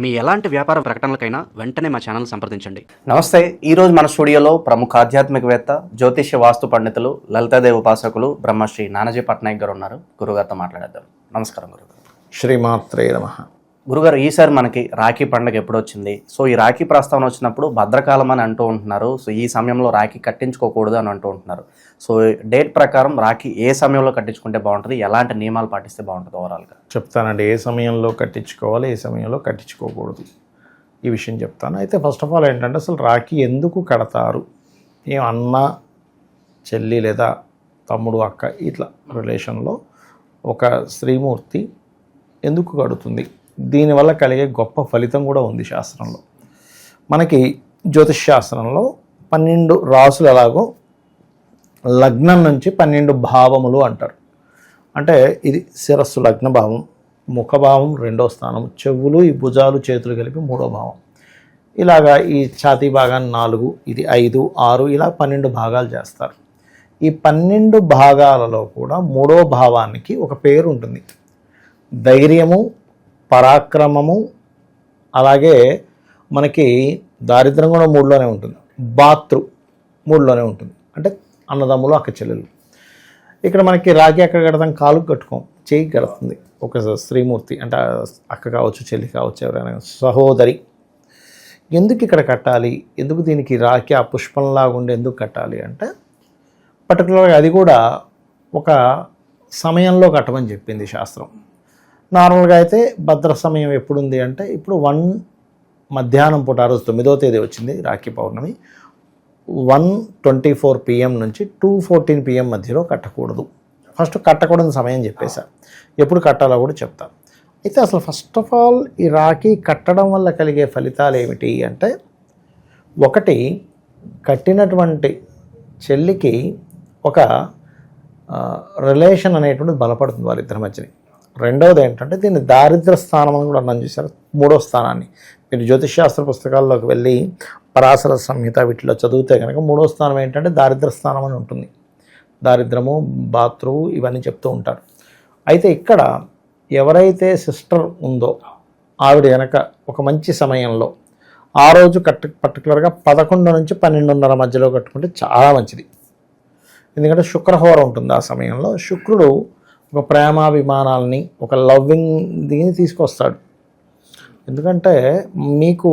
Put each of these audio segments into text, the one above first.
మీ ఎలాంటి వ్యాపార ప్రకటనలకైనా వెంటనే మా ఛానల్ సంప్రదించండి. నమస్తే ఈరోజు మన స్టూడియోలో ప్రముఖ ఆధ్యాత్మికవేత్త జ్యోతిష్య వాస్తు పండితులు లలితాదేవి ఉపాసకులు బ్రహ్మశ్రీ నానాజీ పట్నాయక్ గారు ఉన్నారు. గురుగారితో మాట్లాడేద్దాం. నమస్కారం గురుగారు. శ్రీమాత్రే నమ. గురుగారు ఈసారి మనకి రాఖీ పండుగ ఎప్పుడు వచ్చింది సో ఈ రాఖీ ప్రస్తావన వచ్చినప్పుడు భద్రకాలం అని అంటూ ఉంటున్నారు. సో ఈ సమయంలో రాఖీ కట్టించుకోకూడదు అని అంటూ ఉంటున్నారు. సో డేట్ ప్రకారం రాఖీ ఏ సమయంలో కట్టించుకుంటే బాగుంటుంది? ఎలాంటి నియమాలు పాటిస్తే బాగుంటుంది ఓవరాల్గా? చెప్తానండి. ఏ సమయంలో కట్టించుకోవాలి? ఏ సమయంలో కట్టించుకోకూడదు? ఈ విషయం చెప్తాను. అయితే ఫస్ట్ ఆఫ్ ఆల్ ఏంటంటే అసలు రాఖీ ఎందుకు కడతారు? ఏం అన్న చెల్లి లేదా తమ్ముడు అక్క ఇట్లా రిలేషన్లో ఒక స్త్రీమూర్తి ఎందుకు కడుతుంది? దీనివల్ల కలిగే గొప్ప ఫలితం కూడా ఉంది శాస్త్రంలో. మనకి జ్యోతిష్ శాస్త్రంలో పన్నెండు రాసులు ఎలాగో లగ్నం నుంచి పన్నెండు భావములు అంటారు. అంటే ఇది శిరస్సు లగ్న భావం ముఖభావం రెండో స్థానం చెవులు ఈ భుజాలు చేతులు కలిపి మూడో భావం. ఇలాగా ఈ ఛాతీ భాగాన్ని నాలుగు ఇది ఐదు ఆరు ఇలా పన్నెండు భాగాలు చేస్తారు. ఈ పన్నెండు భాగాలలో కూడా మూడో భావానికి ఒక పేరు ఉంటుంది. ధైర్యము పరాక్రమము అలాగే మనకి దారిద్రం కూడా మూడులోనే ఉంటుంది. బాతృ మూడులోనే ఉంటుంది. అంటే అన్నదమ్ములు అక్క చెల్లెలు. ఇక్కడ మనకి రాగి అక్క కడతాం కాలు కట్టుకోం చేయి కడుతుంది ఒక శ్రీమూర్తి అంటే అక్క కావచ్చు చెల్లి కావచ్చు ఎవరైనా సహోదరి. ఎందుకు ఇక్కడ కట్టాలి? ఎందుకు దీనికి రాకి ఆ పుష్పంలాగా ఉండి ఎందుకు కట్టాలి అంటే పర్టికులర్గా అది కూడా ఒక సమయంలో కట్టమని చెప్పింది శాస్త్రం. నార్మల్గా అయితే భద్ర సమయం ఎప్పుడుంది అంటే ఇప్పుడు వన్ మధ్యాహ్నం పూట ఆ రోజు తొమ్మిదో తేదీ వచ్చింది Rakhi Pournami. One twenty four PM నుంచి టూ ఫోర్టీన్ పిఎం మధ్యలో కట్టకూడదు. ఫస్ట్ కట్టకూడని సమయం చెప్పేశారు ఎప్పుడు కట్టాలో కూడా చెప్తాను అయితే అసలు ఫస్ట్ ఆఫ్ ఆల్ ఈ రాఖీ కట్టడం వల్ల కలిగే ఫలితాలు ఏమిటి అంటే ఒకటి కట్టినటువంటి చెల్లికి ఒక రిలేషన్ అనేటువంటిది బలపడుతుంది వాళ్ళిద్దరి మధ్యని. రెండవది ఏంటంటే దీన్ని దారిద్ర స్థానం అని కూడా అన్నం చేశారు. మూడో స్థానాన్ని. మీరు జ్యోతిషాస్త్ర పుస్తకాల్లోకి వెళ్ళి పరాశర సంహిత వీటిలో చదివితే కనుక మూడో స్థానం ఏంటంటే దారిద్ర స్థానం అని ఉంటుంది. దారిద్రము బాత్రువు ఇవన్నీ చెప్తూ ఉంటారు. అయితే ఇక్కడ ఎవరైతే సిస్టర్ ఉందో ఆవిడ వెనక ఒక మంచి సమయంలో ఆ రోజు కట్ పర్టికులర్గా పదకొండు నుంచి పన్నెండున్నర మధ్యలో కట్టుకుంటే చాలా మంచిది. ఎందుకంటే శుక్రహోర ఉంటుంది ఆ సమయంలో. శుక్రుడు ఒక ప్రేమాభిమానాలని ఒక లవ్వింగ్ దీన్ని తీసుకొస్తాడు. ఎందుకంటే మీకు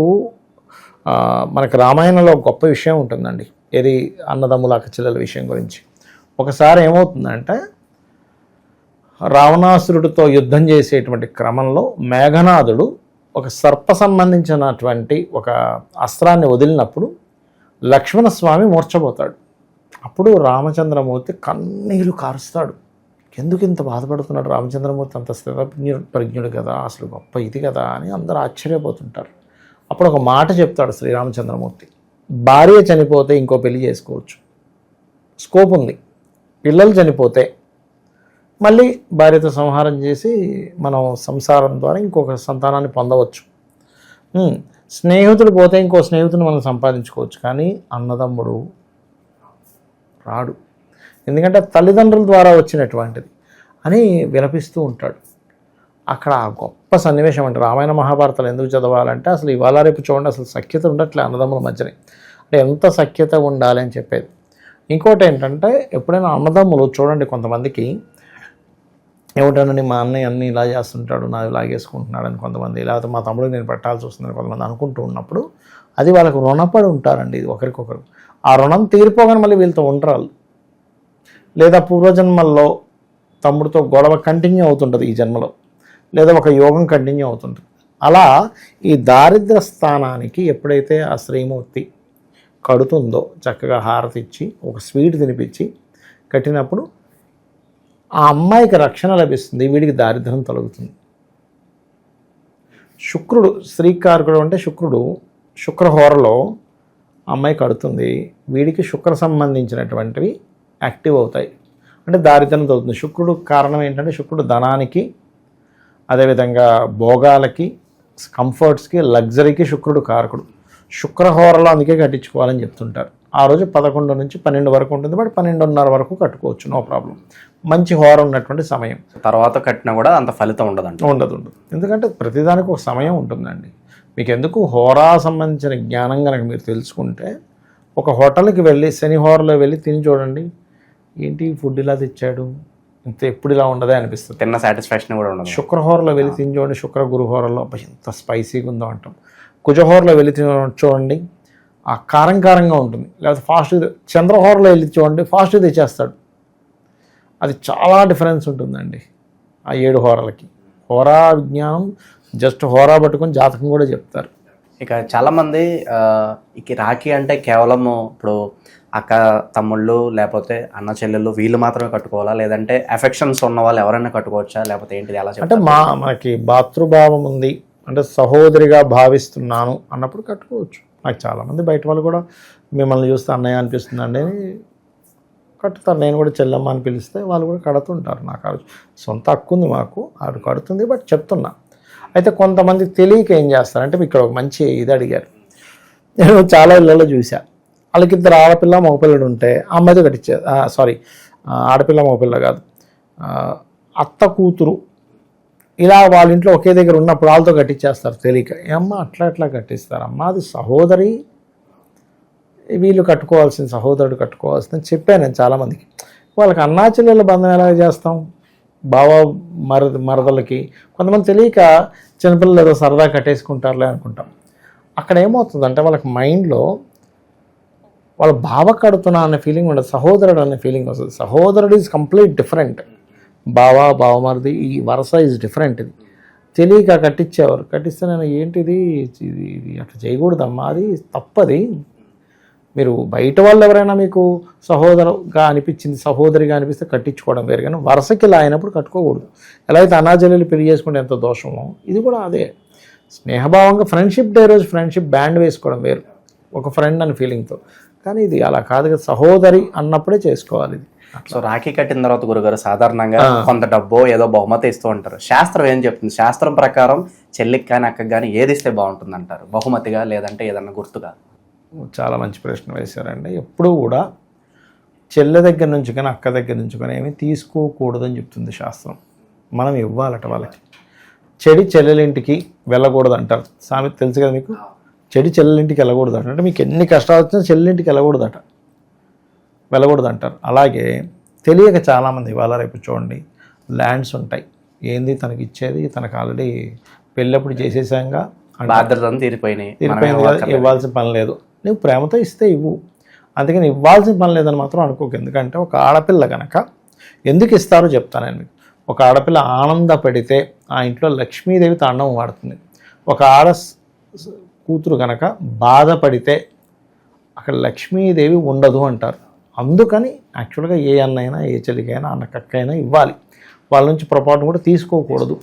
మనకు రామాయణంలో గొప్ప విషయం ఉంటుందండి ఏది అన్నదమ్ముల అక్కచెల్లెల విషయం గురించి. ఒకసారి ఏమవుతుందంటే రావణాసురుడితో యుద్ధం చేసేటువంటి క్రమంలో మేఘనాథుడు ఒక సర్ప సంబంధించినటువంటి ఒక అస్త్రాన్ని వదిలినప్పుడు లక్ష్మణస్వామి మూర్చబోతాడు అప్పుడు రామచంద్రమూర్తి కన్నీరు కారుస్తాడు. ఎందుకు ఇంత బాధపడుతున్నాడు రామచంద్రమూర్తి? అంత స్థిర ప్రజ్ఞుడు కదా అసలు గొప్ప ఇది కదా అని అందరూ ఆశ్చర్యపోతుంటారు. అప్పుడు ఒక మాట చెప్తాడు శ్రీరామచంద్రమూర్తి. భార్య చనిపోతే ఇంకో పెళ్ళి చేసుకోవచ్చు. స్కోప్ ఉంది. పిల్లలు చనిపోతే మళ్ళీ భార్యతో సంహారం చేసి మనం సంసారం ద్వారా ఇంకొక సంతానాన్ని పొందవచ్చు. స్నేహితుడు పోతే ఇంకో స్నేహితుని మనం సంపాదించుకోవచ్చు కానీ అన్నదమ్ముడు రాడు. ఎందుకంటే తల్లిదండ్రుల ద్వారా వచ్చినటువంటిది అని విలపిస్తూ ఉంటాడు. అక్కడ ఆ గొప్ప సన్నివేశం అంటే రామాయణ మహాభారతాలు ఎందుకు చదవాలంటే అసలు ఇవాళ రేపు చూడండి అసలు సఖ్యత ఉండట్లే అన్నదమ్ముల మధ్యనే. అంటే ఎంత సఖ్యత ఉండాలి అని చెప్పేది. ఇంకోటి ఏంటంటే ఎప్పుడైనా అన్నదమ్ములు చూడండి కొంతమందికి ఏమిటనండి మా అన్నయ్య అన్ని ఇలా చేస్తుంటాడు నాది లాగేసుకుంటున్నాడని అని కొంతమంది లేకపోతే మా తమ్ముడు నేను పెట్టాల్సి వస్తుందని కొంతమంది అనుకుంటూ ఉన్నప్పుడు అది వాళ్ళకు రుణపడి ఉంటారండి ఇది ఒకరికొకరు. ఆ రుణం తీరిపోగానే మళ్ళీ వీళ్ళతో ఉండరాలు లేదా పూర్వజన్మల్లో తమ్ముడితో గొడవ కంటిన్యూ అవుతుంటుంది ఈ జన్మలో లేదా ఒక యోగం కంటిన్యూ అవుతుంటుంది. అలా ఈ దారిద్ర స్థానానికి ఎప్పుడైతే ఆ శ్రీమూర్తి కడుతుందో చక్కగా హారతి ఇచ్చి ఒక స్వీట్ తినిపించి కట్టినప్పుడు ఆ అమ్మాయికి రక్షణ లభిస్తుంది వీడికి దారిద్ర్యం తొలగుతుంది. శుక్రుడు శ్రీకారకుడు అంటే శుక్రుడు శుక్రహోరలో అమ్మాయి కడుతుంది వీడికి శుక్ర సంబంధించినటువంటివి యాక్టివ్ అవుతాయి. అంటే దారిద్ర్యం తగ్గుతుంది. శుక్రుడు కారణం ఏంటంటే శుక్రుడు ధనానికి అదేవిధంగా భోగాలకి కంఫర్ట్స్కి లగ్జరీకి శుక్రుడు కారకుడు. శుక్రహోరలో అందుకే కట్టించుకోవాలని చెప్తుంటారు. ఆ రోజు పదకొండు నుంచి పన్నెండు వరకు ఉంటుంది. బట్ పన్నెండున్నర వరకు కట్టుకోవచ్చు. No problem. మంచి హోర ఉన్నటువంటి సమయం. తర్వాత కట్టినా కూడా అంత ఫలితం ఉండదంట. ఉండదు ఉండదు. ఎందుకంటే ప్రతిదానికి ఒక సమయం ఉంటుందండి. మీకు ఎందుకు హోరా సంబంధించిన జ్ఞానం కనుక మీరు తెలుసుకుంటే ఒక హోటల్కి వెళ్ళి శని హోరలో వెళ్ళి తిని చూడండి. ఏంటి ఫుడ్ ఇలా తెచ్చాడు? ఇంత ఎప్పుడు ఇలా ఉండదే అనిపిస్తుంది. తిన్న సాటిస్ఫాక్షన్ కూడా ఉండదు. శుక్రహోరలో వెళ్ళి తిని చూడండి శుక్ర గురుహోరలో. ఎంత స్పైసీగా ఉందో అంటాం. కుజహోరలో వెళ్ళి తిని చూడండి. ఆ కారం కారంగా ఉంటుంది. లేకపోతే ఫాస్ట్ చంద్రహోరలో వెళ్ళి చూడండి ఫాస్ట్ తెచ్చేస్తాడు. అది చాలా డిఫరెన్స్ ఉంటుందండి ఆ ఏడు హోరలకి. హోరా విజ్ఞానం జస్ట్ హోరా పట్టుకొని జాతకం కూడా చెప్తారు. ఇక చాలామంది ఇక రాఖీ అంటే కేవలం ఇప్పుడు అక్క తమ్ముళ్ళు లేకపోతే అన్న చెల్లెళ్ళు వీళ్ళు మాత్రమే కట్టుకోవాలా? లేదంటే ఎఫెక్షన్స్ ఉన్న వాళ్ళు ఎవరైనా కట్టుకోవచ్చా? లేకపోతే ఏంటిది? ఎలా అంటే మా మనకి భాతృభావం ఉంది. అంటే సహోదరిగా భావిస్తున్నాను అన్నప్పుడు కట్టుకోవచ్చు. నాకు చాలామంది బయట వాళ్ళు కూడా మిమ్మల్ని చూస్తే అన్నయ్య అనిపిస్తుందండి. అని కట్టుతారు. నేను కూడా చెల్లమ్మ అని పిలిస్తే వాళ్ళు కూడా కడుతుంటారు. నాకు ఆ సొంత హక్కు ఉంది మాకు. ఆవిడ కడుతుంది బట్ చెప్తున్నా. అయితే కొంతమంది తెలియక ఏం చేస్తారంటే ఇక్కడ ఒక మంచి ఇది అడిగారు. నేను చాలా ఇళ్ళలో చూసా. వాళ్ళకి ఇద్దరు ఆడపిల్ల మగపిల్లడు ఉంటే ఆ అమ్మాయితో కట్టించే సారీ ఆడపిల్ల మగపిల్ల కాదు. అత్త కూతురు ఇలా వాళ్ళ ఇంట్లో ఒకే దగ్గర ఉన్నప్పుడు వాళ్ళతో కట్టించేస్తారు తెలియక ఏ అమ్మ అట్లా అట్లా కట్టిస్తారమ్మ అది సహోదరి. వీళ్ళు కట్టుకోవాల్సిన సహోదరుడు కట్టుకోవాల్సింది చెప్పాను నేను చాలామందికి వాళ్ళకి అన్నా చెల్లెల బంధం ఎలా చేస్తాం? బావ మరద మరదలకి కొంతమంది తెలియక చిన్నపిల్లలు ఏదో సరదా కట్టేసుకుంటారులే అనుకుంటాం. అక్కడ ఏమవుతుందంటే వాళ్ళకి మైండ్లో వాళ్ళు బావ కడుతున్నా అనే ఫీలింగ్ ఉండదు సహోదరుడు అనే ఫీలింగ్ వస్తుంది. సహోదరుడు ఈజ్ కంప్లీట్ డిఫరెంట్ బావ బావమరిది ఈ వరస ఈజ్ డిఫరెంట్ ఇది. తెలియక కట్టించేవారు. కట్టిస్తే నేను ఏంటిది? ఇది ఇది అట్లా చేయకూడదమ్మా అది తప్పది. మీరు బయట వాళ్ళు ఎవరైనా మీకు సహోదరుగా అనిపించింది సహోదరిగా అనిపిస్తే కట్టించుకోవడం వేరు. కానీ వరుసకి ఇలా అయినప్పుడు కట్టుకోకూడదు. ఎలా అయితే అనాజల్లు పెళ్ళి చేసుకుంటే ఎంత దోషమో ఇది కూడా అదే. స్నేహభావంగా ఫ్రెండ్షిప్ డే రోజు ఫ్రెండ్షిప్ బ్యాండ్ వేసుకోవడం వేరు. ఒక ఫ్రెండ్ అని ఫీలింగ్తో కానీ ఇది అలా కాదు కదా సహోదరి అన్నప్పుడే చేసుకోవాలి ఇది. సో రాఖీ కట్టిన తర్వాత గురుగారు సాధారణంగా కొంత డబ్బో ఏదో బహుమతి ఇస్తూ ఉంటారు. శాస్త్రం ఏం చెప్తుంది? శాస్త్రం ప్రకారం చెల్లికి కానీ అక్కకి కానీ ఏది ఇస్తే బాగుంటుంది అంటారు బహుమతిగా లేదంటే ఏదన్నా గుర్తుగా? చాలా మంచి ప్రశ్న వేశారండి. ఎప్పుడూ కూడా చెల్లె దగ్గర నుంచి కానీ అక్క దగ్గర నుంచి కానీ ఏమీ తీసుకోకూడదని చెప్తుంది శాస్త్రం. మనం ఇవ్వాలట వాళ్ళకి. చెడి చెల్లెలింటికి వెళ్ళకూడదు అంటారు సామెత తెలుసు కదా మీకు? చెడి చెల్లెలింటికి వెళ్ళకూడదు అంట అంటే మీకు ఎన్ని కష్టాలు వచ్చినా చెల్లెలింటికి వెళ్ళకూడదట. వెళ్ళకూడదు అంటారు అలాగే తెలియక చాలామంది ఇవాళ రేపు చూడండి ల్యాండ్స్ ఉంటాయి. ఏంది తనకి ఇచ్చేది? తనకు ఆల్రెడీ పెళ్ళప్పుడు చేసేసాంగా. అంటారు. బాధ్యతలు తీరిపోయినాయి. మనం తీరిపోయింది కదా ఇవ్వాల్సిన పని లేదు. నువ్వు ప్రేమతో ఇస్తే ఇవ్వు. అందుకని ఇవ్వాల్సిన పని లేదని మాత్రం అనుకోకు. ఎందుకంటే ఒక ఆడపిల్ల కనుక ఎందుకు ఇస్తారో చెప్తాను నేను మీకు. ఒక ఆడపిల్ల ఆనంద పెడితే ఆ ఇంట్లో లక్ష్మీదేవి తాండవం వాడుతుంది. ఒక ఆడ కూతురు కనుక బాధపడితే అక్కడ లక్ష్మీదేవి ఉండదు అంటారు. అందుకని యాక్చువల్గా ఏ అన్నైనా ఏ చెల్లికైనా అన్నకక్కైనా ఇవ్వాలి. వాళ్ళ నుంచి పొరపాటు కూడా తీసుకోకూడదు.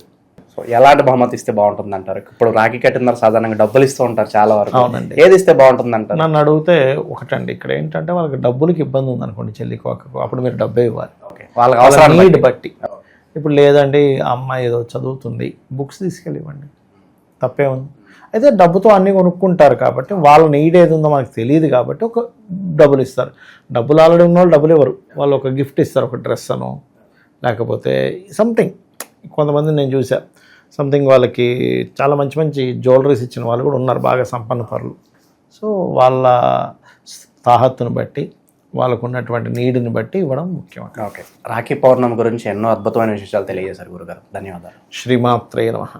సో ఎలాంటి బహుమతి ఇస్తే బాగుంటుంది అంటారు ఇప్పుడు రాఖీ కట్టిన తర్వాత సాధారణంగా డబ్బులు ఇస్తూ ఉంటారు చాలా వరకు. అవునండి. ఏది ఇస్తే బాగుంటుంది అంటారు నన్ను అడిగితే ఒకటండి. ఇక్కడ ఏంటంటే వాళ్ళకి డబ్బులకి ఇబ్బంది ఉంది అనుకోండి చెల్లికి అప్పుడు మీరు డబ్బే ఇవ్వాలి. వాళ్ళకి అవసరం నీడ్ బట్టి. ఇప్పుడు లేదండి అమ్మాయి ఏదో చదువుతుంది బుక్స్ తీసుకెళ్ళి ఇవ్వండి తప్పే ఉంది అయితే డబ్బుతో అన్నీ కొనుక్కుంటారు కాబట్టి వాళ్ళ నీడ్ ఏది ఉందో మనకు తెలియదు కాబట్టి ఒక డబ్బులు ఇస్తారు. డబ్బులు ఆల్రెడీ ఉన్న వాళ్ళు డబ్బులు ఇవ్వరు. వాళ్ళు ఒక గిఫ్ట్ ఇస్తారు ఒక డ్రెస్ అనో. లేకపోతే సంథింగ్ కొంతమంది నేను చూసా సంథింగ్ వాళ్ళకి చాలా మంచి మంచి జ్యువెలరీస్ ఇచ్చిన వాళ్ళు కూడా ఉన్నారు బాగా సంపన్న పరులు. సో వాళ్ళ తాహత్తును బట్టి వాళ్ళకు ఉన్నటువంటి నీడ్ని బట్టి ఇవ్వడం ముఖ్యం ఓకే. రాఖీ పౌర్ణమి గురించి ఎన్నో అద్భుతమైన విషయాలు తెలియజేశారు గురుగారు. ధన్యవాదాలు. శ్రీమాత్రే నమః.